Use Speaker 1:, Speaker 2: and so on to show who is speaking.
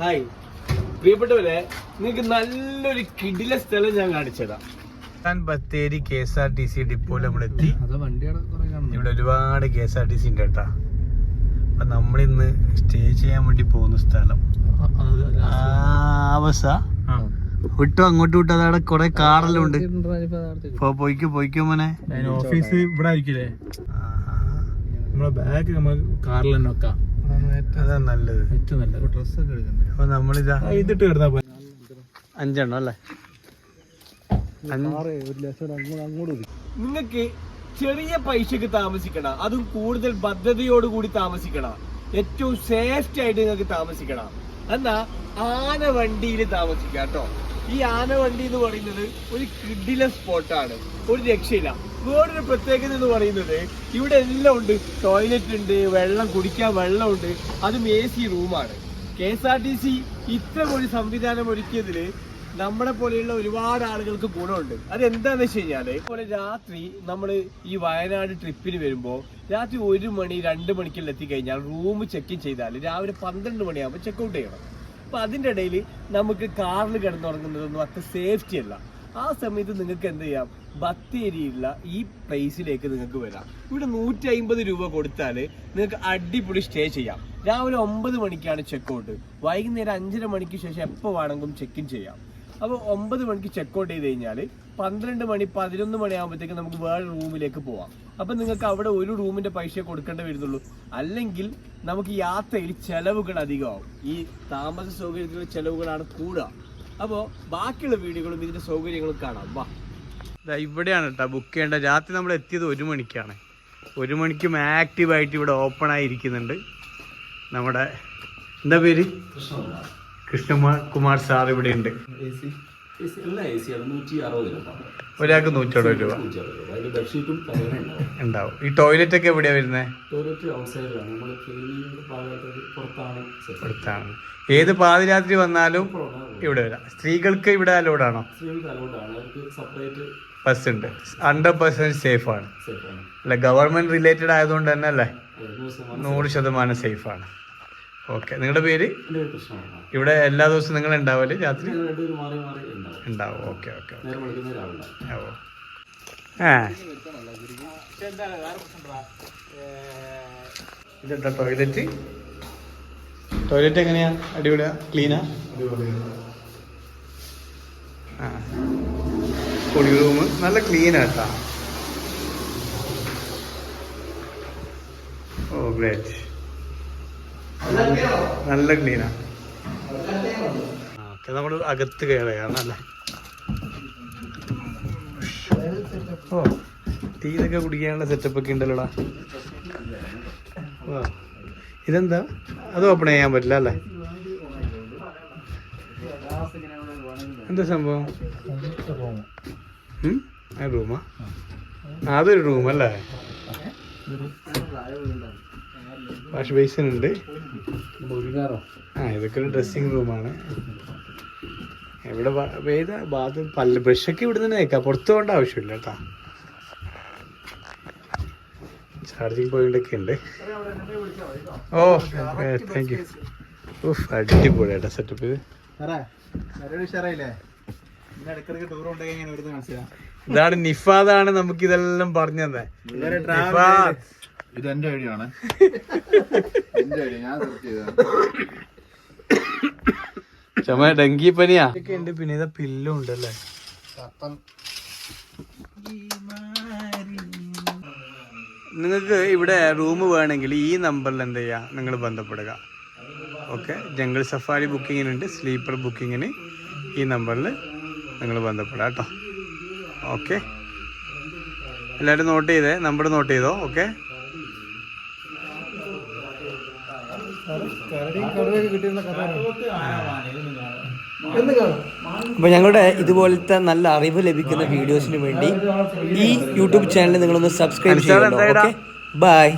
Speaker 1: Hi. പ്രിയപ്പെട്ടവരെ നിങ്ങൾക്ക് നല്ലൊരു കിടില സ്ഥലം ഞാൻ കാണിച്ചതാ
Speaker 2: ഞാൻ Bathery K S R T C ഡിപ്പോയിൽ
Speaker 1: നമ്മൾ എത്തി.
Speaker 2: ഇവിടെ ഒരുപാട് K S R T C ഉണ്ട് കേട്ടാ. അപ്പൊ നമ്മളിന്ന് സ്റ്റേ ചെയ്യാൻ വേണ്ടി പോകുന്ന സ്ഥലം. ബസ്സ വിട്ടു അങ്ങോട്ട് വിട്ടു. അതവിടെ കുറെ കാറെല്ലാം ഉണ്ട്. പോയിക്കോ പോയിക്കോ മോനെ.
Speaker 1: ഓഫീസ് ഇവിടെ ആയിരിക്കില്ലേ? നമ്മളെ ബാഗ് നമ്മൾ കാറിൽ തന്നെ വെക്കാം.
Speaker 2: നല്ലത്.
Speaker 1: ഏറ്റവും നല്ല ഡ്രസ് ഒക്കെ എടുക്കണ്ടേ?
Speaker 2: അപ്പൊ നമ്മളിതാ
Speaker 1: ഇതിട്ട് കിടന്നാ പോലെ
Speaker 2: അഞ്ചെണ്ണം അല്ലേ?
Speaker 1: നിങ്ങൾക്ക് ചെറിയ പൈസക്ക് താമസിക്കണം. അതും കൂടുതൽ ഭദ്രതയോടുകൂടി താമസിക്കണം. ഏറ്റവും സേഫ്റ്റി ആയിട്ട് നിങ്ങൾക്ക് താമസിക്കണം. എന്നാ ആന വണ്ടിയിൽ താമസിക്കാം കേട്ടോ. ഈ ആന വണ്ടി എന്ന് പറയുന്നത് ഒരു കിഡില സ്പോട്ടാണ്. ഒരു രക്ഷയില്ല. വേറൊരു പ്രത്യേകത എന്ന് പറയുന്നത് ഇവിടെ എല്ലാം ഉണ്ട്. ടോയ്ലറ്റ് ഉണ്ട് വെള്ളം കുടിക്കാൻ വെള്ളമുണ്ട് അതും എ സി റൂമാണ് K S R T C ഇത്തരം ഒരു സംവിധാനം ഒരുക്കിയതിൽ നമ്മളെ പോലെയുള്ള ഒരുപാട് ആളുകൾക്ക് ഗുണമുണ്ട്. അത് എന്താന്ന് വെച്ച് കഴിഞ്ഞാൽ പോലെ രാത്രി നമ്മൾ ഈ വയനാട് ട്രിപ്പിന് വരുമ്പോൾ രാത്രി ഒരു മണി രണ്ട് മണിക്കെല്ലാം എത്തിക്കഴിഞ്ഞാൽ റൂം ചെക്ക് ഇൻ ചെയ്താൽ രാവിലെ പന്ത്രണ്ട് മണിയാകുമ്പോൾ ചെക്ക് ഔട്ട് ചെയ്യണം. അപ്പൊ അതിന്റെ ഇടയിൽ നമുക്ക് കാറിൽ കിടന്നുറങ്ങുന്നതൊന്നും അത്ര സേഫ്റ്റി അല്ല. ആ സമയത്ത് നിങ്ങൾക്ക് എന്ത് ചെയ്യാം? ബത്തേരിയിലുള്ള ഈ പ്ലേസിലേക്ക് നിങ്ങൾക്ക് വരാം. ഇവിടെ നൂറ്റി അമ്പത് രൂപ കൊടുത്താൽ നിങ്ങൾക്ക് അടിപൊളി സ്റ്റേ ചെയ്യാം. രാവിലെ ഒമ്പത് മണിക്കാണ് ചെക്ക് ഔട്ട് വൈകുന്നേരം അഞ്ചര മണിക്ക് ശേഷം എപ്പോൾ വേണമെങ്കിലും ചെക്ക് ഇൻ ചെയ്യാം. അപ്പോൾ ഒമ്പത് മണിക്ക് ചെക്ക് ഔട്ട് ചെയ്ത് കഴിഞ്ഞാൽ പന്ത്രണ്ട് മണി പതിനൊന്ന് മണിയാകുമ്പോഴത്തേക്ക് നമുക്ക് വേറെ റൂമിലേക്ക് പോവാം. അപ്പം നിങ്ങൾക്ക് അവിടെ ഒരു റൂമിന്റെ പൈസ കൊടുക്കേണ്ടി വരുന്നുള്ളൂ. അല്ലെങ്കിൽ നമുക്ക് യാത്രയിൽ ചിലവുകൾ അധികമാവും. ഈ താമസ സൗകര്യത്തിലുള്ള ചെലവുകളാണ് കൂടുക. അപ്പോൾ ബാക്കിയുള്ള വീടുകളും ഇതിന്റെ സൗകര്യങ്ങളും കാണാം. വാ.
Speaker 2: ദാ ഇവിടെയാണ് കേട്ടോ ബുക്ക് ചെയ്യേണ്ട. രാത്രി നമ്മൾ എത്തിയത് ഒരു മണിക്കാണ്. ഒരു മണിക്കും ആക്റ്റീവായിട്ട് ഇവിടെ ഓപ്പൺ ആയിരിക്കുന്നുണ്ട് നമ്മുടെ എന്താ പേര്? കൃഷ്ണകുമാർ. കുമാർ സാർ ഇവിടെ ഉണ്ട് ഒരാൾക്ക് നൂറ്ററുപത് രൂപ.
Speaker 3: ഉണ്ടാവും.
Speaker 2: ഈ ടോയ്ലറ്റ് ഒക്കെ എവിടെയാ വരുന്നത്
Speaker 3: പുറത്താണ്
Speaker 2: ഏത് പാതിരാത്രി വന്നാലും ഇവിടെ വരാം. സ്ത്രീകൾക്ക് ഇവിടെ അലോഡ് ആണോ? ബസ് ഉണ്ട്. ഹൺഡ്രഡ് പെർസെന്റ് സേഫ് ആണ്. അല്ല ഗവൺമെന്റ് റിലേറ്റഡ് ആയതുകൊണ്ട് തന്നെ അല്ലേ?
Speaker 3: നൂറ് ശതമാനം
Speaker 2: സേഫ് ആണ്. ഓക്കെ. നിങ്ങളുടെ പേര്? ഇവിടെ എല്ലാ ദിവസവും നിങ്ങൾ ഉണ്ടാവൽ രാത്രി?
Speaker 3: ഉണ്ടാവും.
Speaker 2: ഓക്കെ ഓക്കെ ഓ. ആ. ഇതെന്താ ടോയ്ലറ്റ് ടോയ്ലറ്റ് എങ്ങനെയാ? അടിപൊളിയാ? ക്ലീനാ ആ? കുളി റൂം നല്ല ക്ലീനാ കേട്ടാ. ഓ ഗ്രേറ്റ് നല്ല ക്ലീനാ. ഓക്കെ നമ്മൾ അകത്ത് കയറുകയാണല്ലേ ഓ ടീ ഇതൊക്കെ കുടിക്കാനുള്ള സെറ്റപ്പ് ഒക്കെ ഉണ്ടല്ലോടാ. ഓ ഇതെന്താ? അത് ഓപ്പൺ ചെയ്യാൻ പറ്റില്ല അല്ലേ? എന്താ സംഭവം? റൂമാ? അതൊരു റൂമല്ലേ? അല്ലേ വാഷ് ബേസിൻ ഉണ്ട് ആ ഇതൊക്കെ ഒരു ഡ്രസ്സിങ് റൂമാണ് ഇവിടെ ബാത്റൂം ഏതാ ബാത്ത് പല്ല് ബ്രഷൊക്കെ ഇവിടെ തന്നെ വെക്കാം പുറത്ത് പോകേണ്ട ആവശ്യമില്ല കേട്ടാ. ചാർജിങ് പോയിന്റ് ഒക്കെ ഉണ്ട്. ഓ താങ്ക് യു ഉഫ് അടിപൊളി ഏട്ടാ സെറ്റപ്പ് ഇത്. ഇതാണ് നിഫാദാണ് നമുക്ക് ഇതെല്ലാം പറഞ്ഞു തന്നെ നിഫാദ്.
Speaker 4: ഇത് എന്റെ ഐഡിയ ആണ് എന്റെ ഐഡിയ ഞാൻ സെർച്ച് ചെയ്തതാണ്
Speaker 2: ചുമ ഡെങ്കി പനിയാ. ഒക്കെ ഉണ്ട് പിന്നെ ഇതാ പില്ലും ഉണ്ടല്ലേ നിങ്ങൾക്ക് ഇവിടെ റൂം വേണമെങ്കിൽ ഈ നമ്പറിൽ എന്ത് ചെയ്യുക നിങ്ങൾ ബന്ധപ്പെടുക. ഓക്കെ? ജംഗിൾ സഫാരി ബുക്കിങ്ങിനുണ്ട് സ്ലീപ്പർ ബുക്കിങ്ങിന് ഈ നമ്പറിൽ നിങ്ങൾ ബന്ധപ്പെടുക കേട്ടോ. ഓക്കെ? എല്ലാവരും നോട്ട് ചെയ്തേ നമ്പർ നോട്ട് ചെയ്തോ? ഓക്കെ?
Speaker 5: അപ്പോൾ ഞങ്ങളുടെ ഇതുപോലത്തെ നല്ല അറിവ് ലഭിക്കുന്ന വീഡിയോസിന് വേണ്ടി ഈ യൂട്യൂബ് ചാനൽ നിങ്ങളൊന്ന് സബ്സ്ക്രൈബ് ചെയ്യണം ഓക്കെ ബൈ